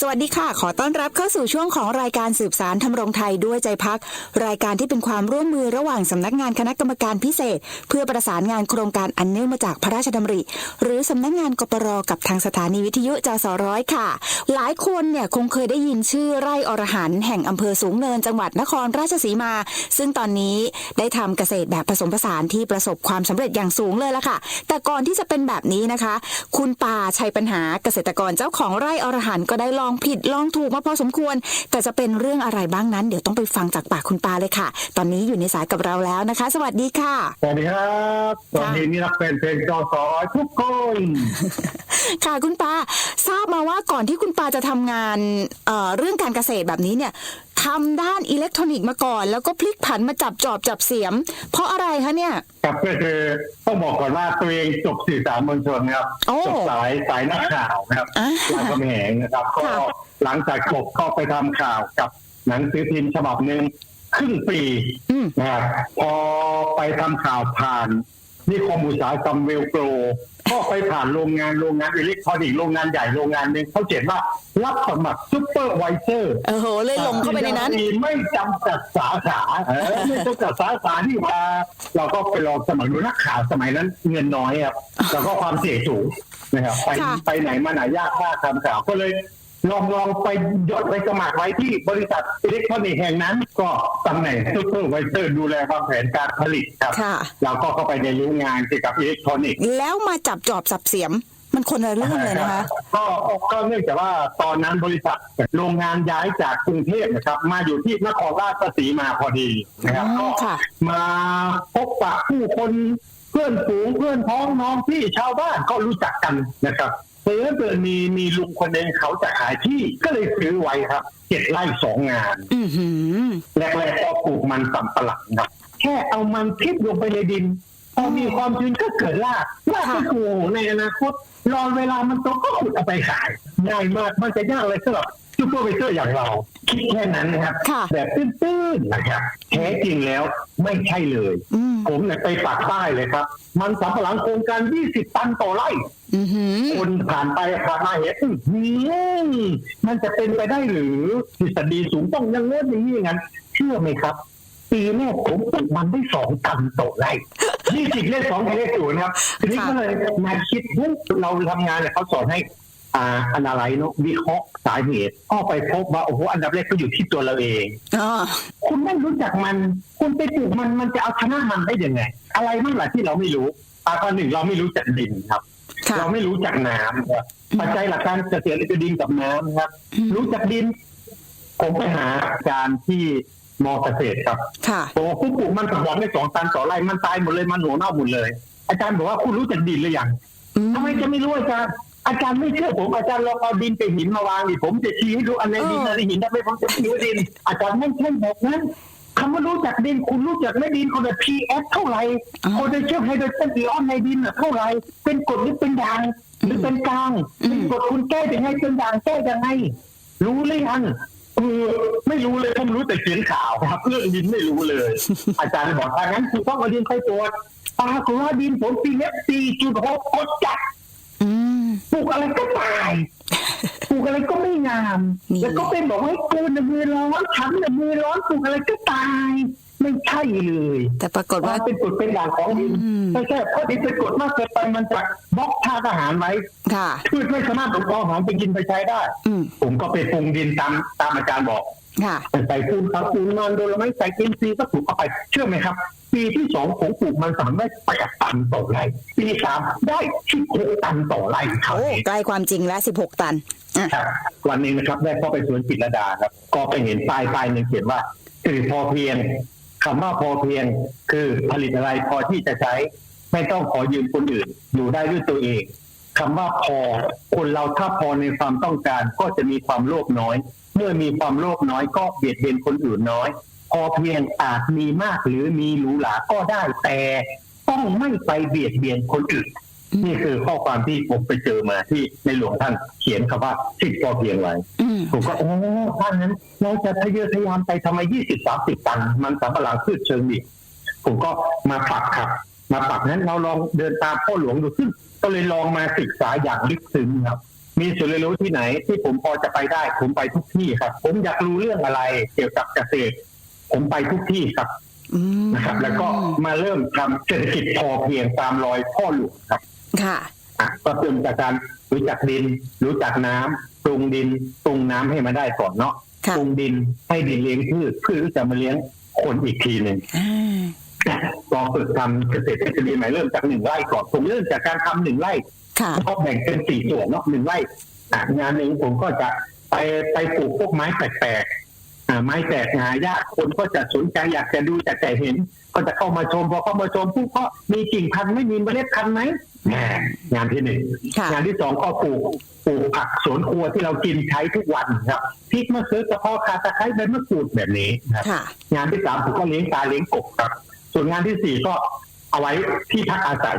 สวัสดีค่ะ ขอต้อนรับเข้าสู่ช่วงของรายการสืบสารทำรงไทยด้วยใจพัก รายการที่เป็นความร่วมมือระหว่างสำนักงานคณะกรรมการพิเศษ เพื่อประสานงานโครงการอันเนื่องมาจากพระราชดำริ หรือสำนักงานกปรกับทางสถานีวิทยุจสร้อยค่ะ หลายคนเนี่ยคงเคยได้ยินชื่อไร่อรหันแห่งอำเภอสูงเนินจังหวัดนครราชสีมา ซึ่งตอนนี้ได้ทำเกษตรแบบผสมผสานที่ประสบความสำเร็จอย่างสูงเลยล่ะค่ะ แต่ก่อนที่จะเป็นแบบนี้นะคะ คุณป่าชัยปัญหาเกษตรกรเจ้าของไร่อรหันก็ได้ลองผิดลองถูกมาพอสมควร แต่จะเป็นเรื่องอะไรบ้างนั้น เดี๋ยวต้องไปฟังจากปากคุณปาเลยค่ะ ตอนนี้อยู่ในสายกับเราแล้วนะคะ สวัสดีค่ะ สวัสดีครับสวัสดีนี่รักแฟนเพลงจอสอทุกคนค่ะคุณปาทราบมาว่าก่อนที่คุณปาจะทำงานเอ่อเรื่องการเกษตรแบบนี้เนี่ย ทำด้านอิเล็กทรอนิกส์มาก่อน แล้วก็พลิกผันมาจับจอบจับเสียม เพราะอะไรคะเนี่ย ครับก็คือต้องบอกก่อนว่าตัวเองจบสื่อสารมวลชนครับโอ้จบสายสายนักข่าวนะครับอ่า รามคำแหงนะครับ ก็ค่ะ หลังจากจบก็ไปทำข่าวกับหนังสือพิมพ์ฉบับหนึ่งครึ่งปี อืม นะครับพอไปทำข่าวผ่านนิคมอุตสาหกรรมเวลโกร ก็ไปผ่านโรงงานโรงงานอิเล็กทรอนิกส์โรงงานใหญ่โรงงานหนึ่งเขาเขียนว่ารับสมัครซุปเปอร์ไวเซอร์โอ้โหเลยลงเข้าไปในนั้นไม่จำกัดสาขาเออไม่จำกัดสาขาที่มาเราก็ไปลองสมัครดูนักข่าวสมัยนั้นเงินน้อยครับแล้วก็ความเสี่ยงสูงนะครับไปค่ะไปไหนมาไหนยากมากทำข่าวก็เลย ลองลองไปยดไปสมัครไว้ที่บริษัทอิเล็กทรอนิกส์แห่งนั้น ก็ตำแหน่งซูเปอร์ไวเซอร์ดูแลวางแผนการผลิตครับค่ะเราก็เข้าไปในรู้งานเกี่ยวกับอิเล็กทรอนิกส์แล้วมาจับจอบจับเสียมมันคนละเรื่องเลยนะคะก็ก็เนื่องจากว่าตอนนั้นบริษัทโรงงานย้ายจากกรุงเทพนะครับ มาอยู่ที่นครราชสีมาพอดีนะครับอ๋อก็ค่ะมาพบปะผู้คนเพื่อนฝูงเพื่อนพ้องน้องพี่ชาวบ้านก็รู้จักกันนะครับ เพื่อนเกิดมีมีลุงคนหนึ่งเขาจะขายที่ก็เลยซื้อไว้ครับเจ็ดไร่สองงานอือหือแรกๆก็ปลูกมันสำปะหลังครับแค่เอามันทิ่มลงไปในดินพอมีความชื้นก็เกิดรากรากก็โผล่ในอนาคตรอเวลามันโตก็ขุดเอาไปขายง่ายมากมันจะยากอะไรสำหรับซูเปอร์ไวเซอร์อย่างเรา คิดแค่นั้นนะครับ ค่ะ แบบตื้นๆนะครับแท้จริงแล้วไม่ใช่เลย อืมผมเนี่ยไปปากใต้เลยครับ มันสำปะหลังโครงการ 20 ตันต่อไร่ อือหือ คนผ่านไปผ่านมาเห็นอื้อหือมันจะเป็นไปได้หรือทฤษฎีสูงต้องอยังโน้นอย่างนี้อย่างนั้น เชื่อไหมครับ ปีแรกผมปลูกมันได้สองตันต่อไร่ยี่สิบเลขสองเลขศูนย์ครับ ทีนี้ก็เลยมาคิดเฮ้ยเราทำงานเนี่ยเขาสอนให้ อ่าอันอะไรเนาะวิเคราะห์สาเหตุก็ไปพบว่าโอ้โหอันดับแรกก็อยู่ที่ตัวเราเองอ๋อคุณไม่รู้จักมัน คุณไปปลูกมันมันจะเอาชนะมันได้ยังไง อะไรบ้างล่ะที่เราไม่รู้อ่าข้อหนึ่งเราไม่รู้จักดินครับค่ะเราไม่รู้จักน้ำครับปัจจัยหลักการเกษตรคือดินกับน้ำครับอืมรู้จักดิน ผมไปหาอาจารย์ที่มอเกษตรครับค่ะโอ้คุณปลูกมันสำปะหลังได้สองตันต่อไร่มันตายหมดเลยมันหัวเน่าหมดเลย อาจารย์บอกว่าคุณรู้จักดินหรือยังอืมทำไมจะไม่รู้อาจารย์ อาจารย์ไม่เชื่อผมอาจารย์ลองเอาดินไปหินมาวางดิผมจะชี้ให้ดูอันไหนดินเอออันไหนหินทำไมผมจะชี้ว่าดิน อาจารย์ไม่ใช่แบบนั้นคำว่ารู้จักดินคุณรู้จักไหมดินคนละ pH เท่าไหร่โพแทสเซียมไฮโดรเจนไอออนในดินน่ะเท่าไหร่เป็นกรดหรือเป็นด่างหรือเป็นกลางเป็นกรดคุณแก้ยังไงเป็นด่างแก้ยังไงรู้หรือยังเออไม่รู้เลยผมรู้แต่เขียนข่าวครับเรื่องดินไม่รู้เลย อาจารย์บอกว่างั้นคุณต้องเอาดินไปตรวจปรากฏว่าดินผมปีนี้4.6กดจัดอืม ปลูกอะไรก็ตายปลูกอะไรก็ไม่งามนี่แล้วก็เป็นบอกว่ากูน่ะมือร้อนฉันน่ะมือร้อนปลูกอะไรก็ตาย ไม่ใช่เลย แต่ปรากฏว่าว่าเป็นกฎเป็นด่างของดินอืมไม่ใช่เพราะดินเป็นกฎมากเกินไปมันจะบล็อกธาตุอาหารไว้ค่ะพืชไม่สามารถปลูกอาหารไปกินไปใช้ได้อืมผมก็ไปปรุงดินตามตามอาจารย์บอก ค่ะใส่ปูนครับปูนมันโดนแล้วไม่ใส่กินซีย์ก็ปลูกเข้าไป เชื่อไหมครับ ปีที่สองผมปลูกมันสำได้แปดตันต่อไร่ปีสามได้ที่หกตันต่อไร่ครัโอ้บใกล้ความจริงแล้ว16ตันอะครับวันหนี้นะครับได้เข้าไปสวนจิตรลดาครับ ก็ไปเห็นป้ายป้ายหนึ่งเขียนว่าคือพอเพียงคำว่าพอเพียงคือผลิตอะไรพอที่จะใช้ ไม่ต้องขอยืมคนอื่น อยู่ได้ด้วยตัวเอง คำว่าพอ คนเราถ้าพอในความต้องการก็จะมีความโลภน้อย เมื่อมีความโลภน้อยก็เบียดเบียนคนอื่นน้อย พอเพียงอาจมีมากหรือมีหรูหราก็ได้แต่ต้องไม่ไปเบียดเบียนคนอื่น นี่คือข้อความที่ผมไปเจอมาที่ในหลวงท่านเขียนคำว่าสิทธิพอเพียงไว้อืมผมก็โอ้ท่านนั้นเราจะทะเยอทะยานไปทำไมยี่สิบสามสิบตัน มันสำปะหลังพืชเชิงดิบผมก็มาปักครับ มาปักนั้นเราลองเดินตามพ่อหลวงดูซึ่งก็เลยลองมาศึกษาอย่างลึกซึ้งครับ มีส่วนเรียนรู้ที่ไหน ที่ผมพอจะไปได้ ผมไปทุกที่ครับ ผมอยากรู้เรื่องอะไร เกี่ยวกับเกษตร ผมไปทุกที่ครับอืมนะครับ แล้วก็มาเริ่มทำเศรษฐกิจพอเพียงตามรอยพ่อหลวงครับ ค่ะอะก็เริ่มจากการรู้จักดิน รู้จักน้ำปรุงดินปรุงน้ำให้มาได้ก่อนเนาะค่ะปรุงดินให้ดินเลี้ยงพืชพืชก็จะมาเลี้ยงคนอีกทีหนึ่งอ่า ลองฝึกทำเกษตรทฤษฎีใหม่เริ่มจากหนึ่งไร่ก่อนผมเริ่มจากการทำหนึ่งไร่ค่ะก็แบ่งเป็นสี่ส่วนเนาะหนึ่งไร่อะงานหนึ่งผมก็จะไปไปปลูกพวกไม้แปลกๆอ่าไม้แตกหายากคนก็จะสนใจอยากจะดูอยากจะเห็น ก็จะเข้ามาชมพอเข้ามาชมปุ๊บก็มีกิ่งพันธุ์ไม่มีเมล็ดพันธุ์ไหมแหมงานที่หนึ่งค่ะงานที่สองก็ปลูกปลูกผักสวนครัวที่เรากินใช้ทุกวันครับพริกมะเขือกระเพาะข่าตะไคร้ใบมะกรูดแบบนี้ครับค่ะงานที่สามผมก็เลี้ยงปลาเลี้ยงกบครับ ส่วนงานที่สี่ก็เอาไว้ที่พักอาศัย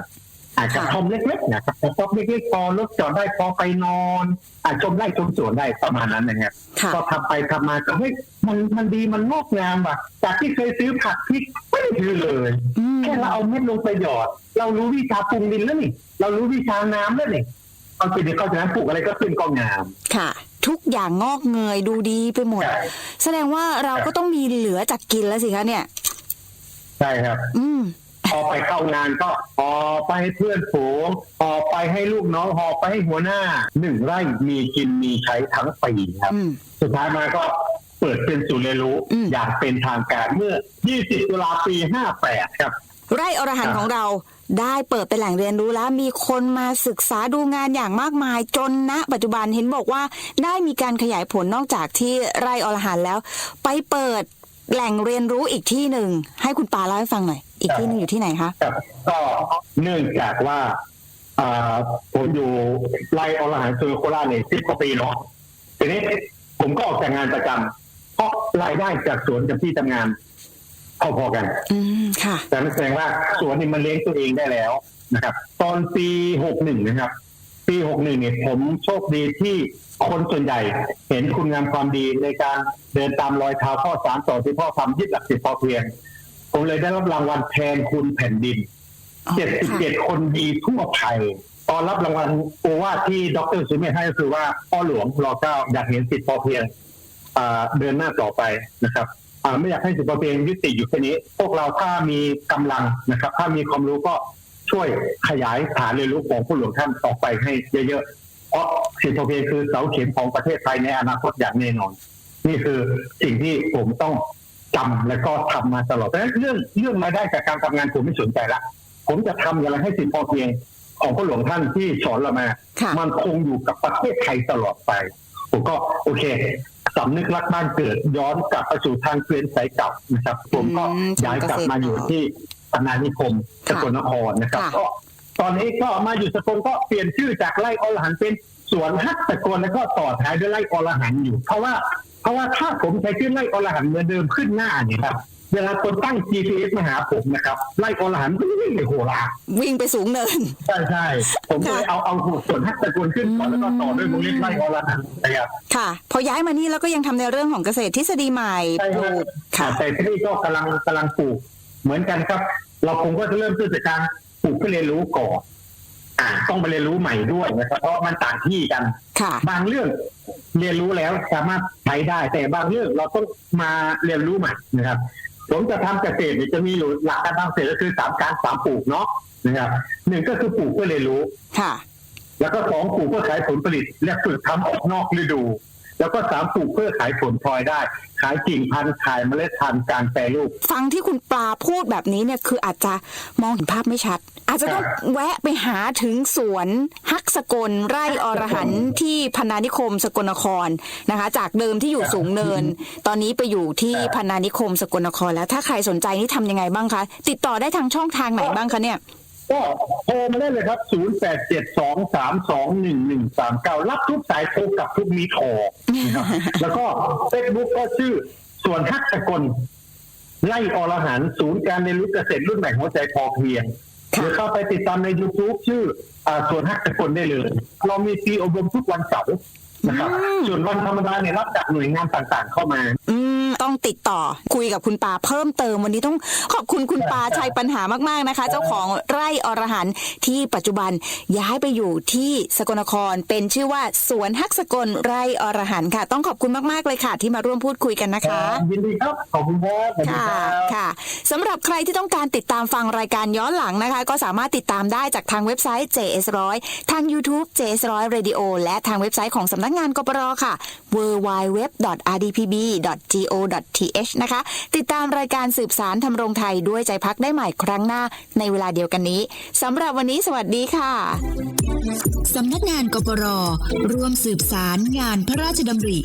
อาจจะทอมเล็กๆนะครับกระต๊อบเล็กๆพอรถจอดได้พอไปนอนอาจชมไร่ชมสวนได้ประมาณนั้นนะครับค่ะก็ทำไปทำมาก็เฮ้ยมันมันดีมันงอกงามว่ะจากที่เคยซื้อผักพริกไม่ได้ซื้อเลยอืมแค่เราเอาเม็ดลงไปหยอด เรารู้วิชาปรุงดินแล้วนี่เรารู้วิชาน้ำแล้วนี่เอาไปเดี๋ยวก็จะนั้นปลูกอะไรก็ขึ้นก็งามค่ะทุกอย่างงอกเงยดูดีไปหมดใช่แสดงว่าเราก็ต้องมีเหลือจากกินแล้วสิคะเนี่ย ใช่ครับ อืม พอไปเข้างานก็หอไปให้เพื่อนฝูงหอไปให้ลูกน้องหอไปให้หัวหน้าหนึ่งไร่มีกินมีใช้ทั้งปีครับ อืม สุดท้ายมาก็เปิดเป็นศูนย์เรียนรู้อืม อย่างเป็นทางการเมื่อ 20 ตุลาปี 58 ครับ ไร่อรหันต์ครับของเราได้เปิดเป็นแหล่งเรียนรู้แล้ว มีคนมาศึกษาดูงานอย่างมากมาย จนณปัจจุบันเห็นบอกว่าได้มีการขยายผลนอกจากที่ไร่อรหันต์แล้ว ไปเปิด แหล่งเรียนรู้อีกที่หนึ่งให้คุณปาเล่าให้ฟังหน่อย อีกที่หนึ่งอยู่ที่ไหนคะครับก็เนื่องจากว่าอ่าผมอยู่ไร่อรหันต์ซูโคราชเนี่ยสิบกว่าปีเนาะทีนี้ผมก็ออกจากงานประจำเพราะรายได้จากสวนกับที่ทำงานพอๆกัน อืมค่ะ แต่นั่นแสดงว่าสวนนี่มันเลี้ยงตัวเองได้แล้วนะครับ ตอนปีหกหนึ่งนะครับ ปีหกหนึ่งเนี่ยผมโชคดีที่คนส่วนใหญ่เห็นคุณงามความดีในการเดินตามรอยเท้าพ่อสารต่อที่พ่อทำยึดหลักสิบพอเพียง ผมเลยได้รับรางวัลแทนคุณแผ่นดินอ๋อเจ็ดสิบค่ะเจ็ดคนดีทั่วไทยตอนรับรางวัลโอวาทที่ดรสุเมธให้ก็คือว่าพ่อหลวงรอเก้าอยากเห็นสิทธิพอเพียงเดินหน้าต่อไปนะครับไม่อยากให้สิทธิพอเพียงยุติอยู่แค่นี้ พวกเราถ้ามีกำลังนะครับ ถ้ามีความรู้ก็ ช่วยขยายฐานเรียนรู้ของผู้หลวงท่านออกไปให้เยอะๆ เพราะสิทธิพอเพียงคือเสาเข็มของประเทศไทยในอนาคตอย่างแน่นอน นี่คือสิ่งที่ผมต้องจำและก็ทำมาตลอดเพราะฉะนั้นเรื่องเรื่องรายได้จากการทำงานผมไม่สนใจละผมจะทำอย่างไรให้สิทธิพอเพียงของพระหลวงท่านที่สอนเรามาค่ะมันคงอยู่กับประเทศไทยตลอดไป ผมก็โอเคสำนึกรักบ้านเกิดย้อนกลับไปสู่ทางเกวียนสายเก่านะครับ ผมก็อืมย้ายกลับมาอยู่ที่ พนานิคมสค่ะกลนครนะครับค่ะก็ตอนนี้ก็มาอยู่สกลก็เปลี่ยนชื่อจากไร่อรหันต์เป็นสวนฮักสกลแล้วก็ต่อท้ายด้วยไร่อรหันต์อยู่ เพราะว่าเพราะว่าถ้าผมใช้ชื่อไร่อรหันต์เหมือนเดิมขึ้นหน้าเนี่ยครับเวลาคนตั้ง GPS มาหาผมนะครับ ไล่อรหันต์วิ่งในโหราวิ่งไปสูงเนิน ใช่ใช่ผมก็เลยเอาเอาส่วนฮักตะกุลขึ้นก่อนแล้วก็ต่อด้วยวงเล็บไล่อรหันต์นะครับค่ะ พอย้ายมานี่แล้วก็ยังทำในเรื่องของเกษตรทฤษฎีใหม่ใช่ปคลูรับกค่ะแต่ที่นี่ก็กำลังกำลังปลูก เหมือนกันครับ เราคงก็จะเริ่มต้นจากการปลูกเพื่อเรียนรู้ก่อนอ่าต้องไปเรียนรู้ใหม่ด้วยนะครับเพราะมันต่างที่กัน ค่ะ บางเรื่องเรียนรู้แล้วสามารถใช้ได้ แต่บางเรื่องเราต้องมาเรียนรู้ใหม่นะครับผมจะทำเกษตรเนี่ยจะมีอยู่หลักการทำเกษตรก็คือสามการสามปลูกเนาะนะครับหนึ่งก็คือปลูกเพื่อเรียนรู้ ค่ะ แล้วก็สองปลูกเพื่อขายผลผลิตและฝึกทำออกนอกฤดู แล้วก็สามปลูกเพื่อขายผลพลอยได้ ขายกิ่งพันธุ์ขายเมล็ดพันธุ์การแปรรูป ฟังที่คุณปลาพูดแบบนี้เนี่ยคืออาจจะมองเห็นภาพไม่ชัด อาจจะต้องครับแวะไปหาถึงสวนฮักสกลไร่อรหันต์ที่พนานิคมสกลนครนะคะ จากเดิมที่อยู่สูงเนิน ตอนนี้ไปอยู่ที่พนานิคมสกลนครแล้วถ้าใครสนใจนี่ทำยังไงบ้างคะ ติดต่อได้ทางช่องทางไหนบ้างคะเนี่ย ก็โทรมาได้เลยครับ 0 8 7 2 3 2 1 1 3 9 รับทุกสายโทรกลับทุกมีโทรนะครับแล้วก็เฟซบุ๊กก็ชื่อส่วนฮักสกลไล่อรหันต์ศูนย์การเรียนรู้เกษตรรุ่นใหม่หัวใจพอเพียงค่ะหรือเข้าไปติดตามใน YouTube ชื่ออ่าส่วนฮักสกลได้เลย เรามีฟรีอบรมทุกวันเสาร์นะครับส่วนวันธรรมดาเนี่ยรับจากหน่วยงานต่างๆเข้ามาอืม ตต้องติดต่อคุยกับคุณปาเพิ่มเติมวันนี้ต้องขอบคุณคุณปาชัยปัญหามาก ๆนะคะ เจ้าของไร่อรหันต์ที่ปัจจุบันย้ายไปอยู่ที่สกลนครเป็นชื่อว่าสวนฮักสกลไร่อรหันต์ค่ะ ต้องขอบคุณมากๆเลยค่ะ ที่มาร่วมพูดคุยกันนะคะยินดีครับขอบคุณครับสวัสดีค่ะครับค่ะสำหรับใครที่ต้องการติดตามฟังรายการย้อนหลังนะคะ ก็สามารถติดตามได้จากทางเว็บไซต์ JS100 ทาง YouTube JS100 Radio และทางเว็บไซต์ของสำนักงานกปรค่ะ .th นะคะ ติดตามรายการสืบสารทำรงไทยด้วยใจพักได้ใหม่ครั้งหน้า ในเวลาเดียวกันนี้สำหรับวันนี้สวัสดีค่ะสำนักงานกปรร่วมสืบสารงานพระราชดำริ